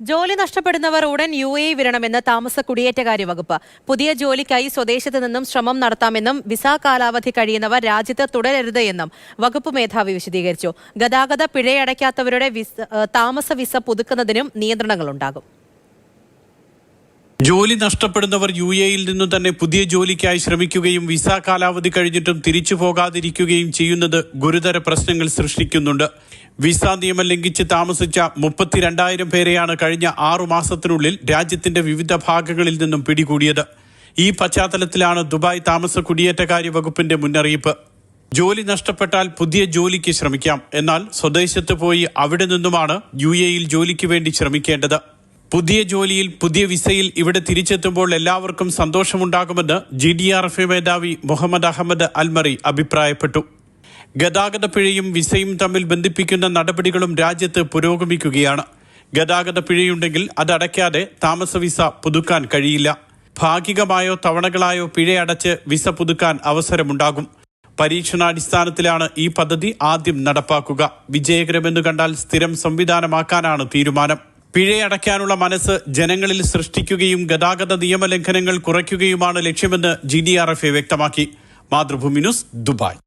ജോലി നഷ്ടപ്പെടുന്നവർ ഉടൻ U A വിടണമെന്ന് താമസ കുടിയേറ്റകാര്യ വകുപ്പ്. പുതിയ ജോലിക്കായി സ്വദേശത്ത് നിന്നും ശ്രമം നടത്താമെന്നും വിസ കാലാവധി കഴിയുന്നവർ രാജ്യത്ത് തുടരരുത് എന്നും വകുപ്പ് മേധാവി വിശദീകരിച്ചു. ഗതാഗത പിഴയടയ്ക്കാത്തവരുടെ താമസ വിസ പുതുക്കുന്നതിനും നിയന്ത്രണങ്ങളുണ്ടാകും. ജോലി നഷ്ടപ്പെടുന്നവർ യു എയിൽ നിന്നു തന്നെ പുതിയ ജോലിക്കായി ശ്രമിക്കുകയും വിസ കാലാവധി കഴിഞ്ഞിട്ടും തിരിച്ചു പോകാതിരിക്കുകയും ചെയ്യുന്നത് ഗുരുതര പ്രശ്നങ്ങൾ സൃഷ്ടിക്കുന്നുണ്ട്. വിസ നിയമം ലംഘിച്ച് താമസിച്ച മുപ്പത്തിരണ്ടായിരം പേരെയാണ് കഴിഞ്ഞ ആറു മാസത്തിനുള്ളിൽ രാജ്യത്തിന്റെ വിവിധ ഭാഗങ്ങളിൽ നിന്നും പിടികൂടിയത്. ഈ പശ്ചാത്തലത്തിലാണ് ദുബായ് താമസ കുടിയേറ്റകാര്യ വകുപ്പിന്റെ മുന്നറിയിപ്പ്. ജോലി നഷ്ടപ്പെട്ടാൽ പുതിയ ജോലിക്ക് ശ്രമിക്കാം. എന്നാൽ സ്വദേശത്ത് പോയി അവിടെ നിന്നുമാണ് യു എയിൽ ജോലിക്ക് വേണ്ടി ശ്രമിക്കേണ്ടത്. പുതിയ ജോലിയിൽ പുതിയ വിസയിൽ ഇവിടെ തിരിച്ചെത്തുമ്പോൾ എല്ലാവർക്കും സന്തോഷമുണ്ടാകുമെന്ന് ജി ഡി ആർ എഫ് മേധാവി മുഹമ്മദ് അഹമ്മദ് അൽമറി അഭിപ്രായപ്പെട്ടു. ഗതാഗത പിഴയും വിസയും തമ്മിൽ ബന്ധിപ്പിക്കുന്ന നടപടികളും രാജ്യത്ത് പുരോഗമിക്കുകയാണ്. ഗതാഗത പിഴയുണ്ടെങ്കിൽ അതടയ്ക്കാതെ താമസ വിസ പുതുക്കാൻ കഴിയില്ല. ഭാഗികമായോ തവണകളായോ പിഴയടച്ച് വിസ പുതുക്കാൻ അവസരമുണ്ടാകും. പരീക്ഷണാടിസ്ഥാനത്തിലാണ് ഈ പദ്ധതി ആദ്യം നടപ്പാക്കുക. വിജയകരമെന്ന് കണ്ടാൽ സ്ഥിരം സംവിധാനമാക്കാനാണ് തീരുമാനം. പിഴയടയ്ക്കാനുള്ള മനസ്സ് ജനങ്ങളിൽ സൃഷ്ടിക്കുകയും ഗതാഗത നിയമലംഘനങ്ങൾ കുറയ്ക്കുകയുമാണ് ലക്ഷ്യമെന്ന് G D R F A വ്യക്തമാക്കി. Mathrubhumi news Dubai.